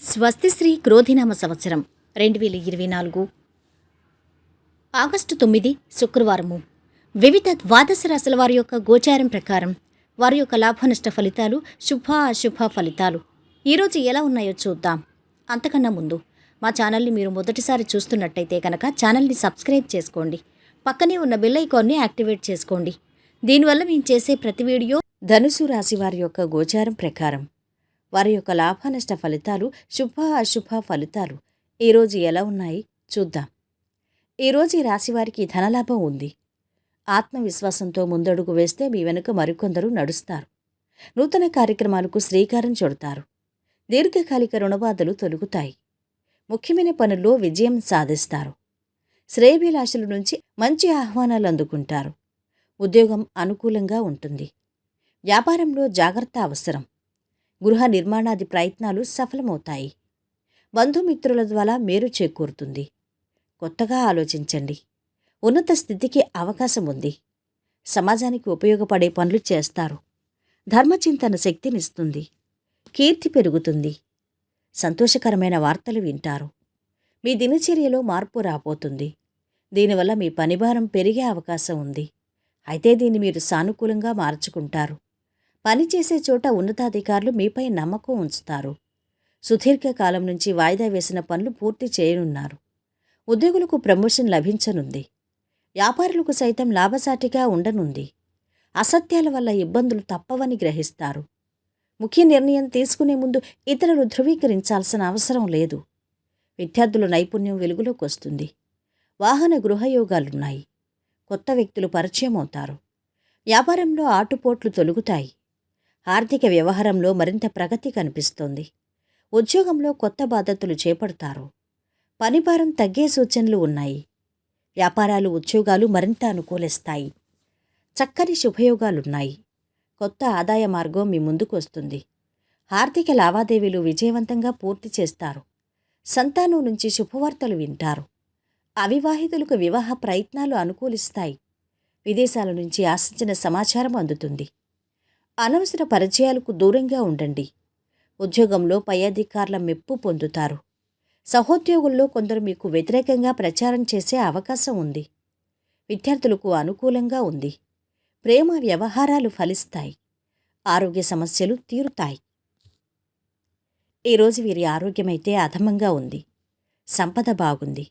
స్వస్తిశ్రీ క్రోధినామ సంవత్సరం రెండు వేల ఇరవై నాలుగు. ఆగస్టు తొమ్మిది శుక్రవారము. వివిధ ద్వాదశ రాశుల వారి యొక్క గోచారం ప్రకారం వారి యొక్క లాభనష్ట ఫలితాలు శుభ అశుభ ఫలితాలు ఈరోజు ఎలా ఉన్నాయో చూద్దాం. అంతకన్నా ముందు మా ఛానల్ని మీరు మొదటిసారి చూస్తున్నట్టయితే కనుక ఛానల్ని సబ్స్క్రైబ్ చేసుకోండి. పక్కనే ఉన్న బెల్ ఐకాన్ని యాక్టివేట్ చేసుకోండి. దీనివల్ల మేము చేసే ప్రతి వీడియో ధనుసు రాశి వారి యొక్క గోచారం ప్రకారం. వారి యొక్క లాభనష్ట ఫలితాలు శుభ అశుభ ఫలితాలు. ఈరోజు ఎలా ఉన్నాయి? చూద్దాం. ఈరోజు ఈ రాశివారికి ధనలాభం ఉంది. ఆత్మవిశ్వాసంతో ముందడుగు వేస్తే మీ వెనుక మరికొందరు నడుస్తారు. నూతన కార్యక్రమాలకు శ్రీకారం చుడతారు. దీర్ఘకాలిక రుణబాధలు తొలుగుతాయి. ముఖ్యమైన పనుల్లో విజయం సాధిస్తారు. శ్రేయభిలాషుల నుంచి మంచి ఆహ్వానాలు అందుకుంటారు. ఉద్యోగం అనుకూలంగా ఉంటుంది. వ్యాపారంలో జాగ్రత్త అవసరం. గృహ నిర్మాణాది ప్రయత్నాలు సఫలమవుతాయి. బంధుమిత్రుల ద్వారా మేలు చేకూరుతుంది. కొత్తగా ఆలోచించండి. ఉన్నత స్థితికి అవకాశం ఉంది. సమాజానికి ఉపయోగపడే పనులు చేస్తారు. ధర్మచింతన శక్తినిస్తుంది. కీర్తి పెరుగుతుంది. సంతోషకరమైన వార్తలు వింటారు. మీ దినచర్యలో మార్పు రాబోతుంది. దీనివల్ల మీ పనిభారం పెరిగే అవకాశం ఉంది. అయితే దీన్ని మీరు సానుకూలంగా మార్చుకుంటారు. పనిచేసే చోట ఉన్నతాధికారులు మీపై నమ్మకం ఉంచుతారు. సుదీర్ఘకాలం నుంచి వాయిదా వేసిన పనులు పూర్తి చేయనున్నారు. ఉద్యోగులకు ప్రమోషన్ లభించనుంది. వ్యాపారులకు సైతం లాభసాటిగా ఉండనుంది. అసత్యాల వల్ల ఇబ్బందులు తప్పవని గ్రహిస్తారు. ముఖ్య నిర్ణయం తీసుకునే ముందు ఇతరులు ధృవీకరించాల్సిన అవసరం లేదు. విద్యార్థుల నైపుణ్యం వెలుగులోకి వస్తుంది. వాహన గృహయోగాలున్నాయి. కొత్త వ్యక్తులు పరిచయం అవుతారు వ్యాపారంలో ఆటుపోట్లు తొలుగుతాయి. ఆర్థిక వ్యవహారంలో మరింత ప్రగతి కనిపిస్తోంది. ఉద్యోగంలో కొత్త బాధ్యతలు చేపడతారు. పనిభారం తగ్గే సూచనలు ఉన్నాయి. వ్యాపారాలు ఉద్యోగాలు మరింత అనుకూలిస్తాయి. చక్కని శుభయోగాలున్నాయి. కొత్త ఆదాయ మార్గం మీ ముందుకు వస్తుంది. ఆర్థిక లావాదేవీలు విజయవంతంగా పూర్తి చేస్తారు. సంతానం నుంచి శుభవార్తలు వింటారు. అవివాహితులకు వివాహ ప్రయత్నాలు అనుకూలిస్తాయి. విదేశాల నుంచి ఆశించిన సమాచారం అందుతుంది. అనవసర పరిచయాలకు దూరంగా ఉండండి. ఉద్యోగంలో పై అధికారుల మెప్పు పొందుతారు. సహోద్యోగుల్లో కొందరు మీకు వ్యతిరేకంగా ప్రచారం చేసే అవకాశం ఉంది. విద్యార్థులకు అనుకూలంగా ఉంది. ప్రేమ వ్యవహారాలు ఫలిస్తాయి. ఆరోగ్య సమస్యలు తీరుతాయి. ఈరోజు వీరి ఆరోగ్యమైతే అధమంగా ఉంది. సంపద బాగుంది.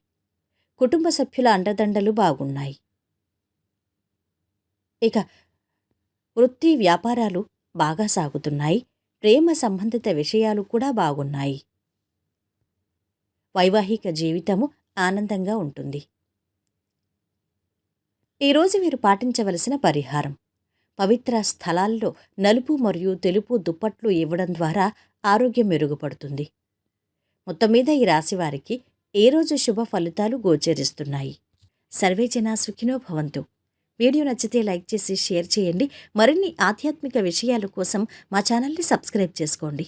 కుటుంబ సభ్యుల అండదండలు బాగున్నాయి. ఇక వృత్తి వ్యాపారాలు బాగా సాగుతున్నాయి. ప్రేమ సంబంధిత విషయాలు కూడా బాగున్నాయి. వైవాహిక జీవితము ఆనందంగా ఉంటుంది. ఈరోజు మీరు పాటించవలసిన పరిహారం. పవిత్ర స్థలాల్లో నలుపు మరియు తెలుపు దుప్పట్లు ఇవ్వడం ద్వారా ఆరోగ్యం మెరుగుపడుతుంది. మొత్తం మీద ఈ రాశివారికి ఏ రోజు శుభ ఫలితాలు గోచరిస్తున్నాయి? సర్వే జనా సుఖినో భవంతు. వీడియో నచ్చితే లైక్ చేసి షేర్ చేయండి. మరిన్ని ఆధ్యాత్మిక విషయాల కోసం మా ఛానల్ని సబ్స్క్రైబ్ చేసుకోండి.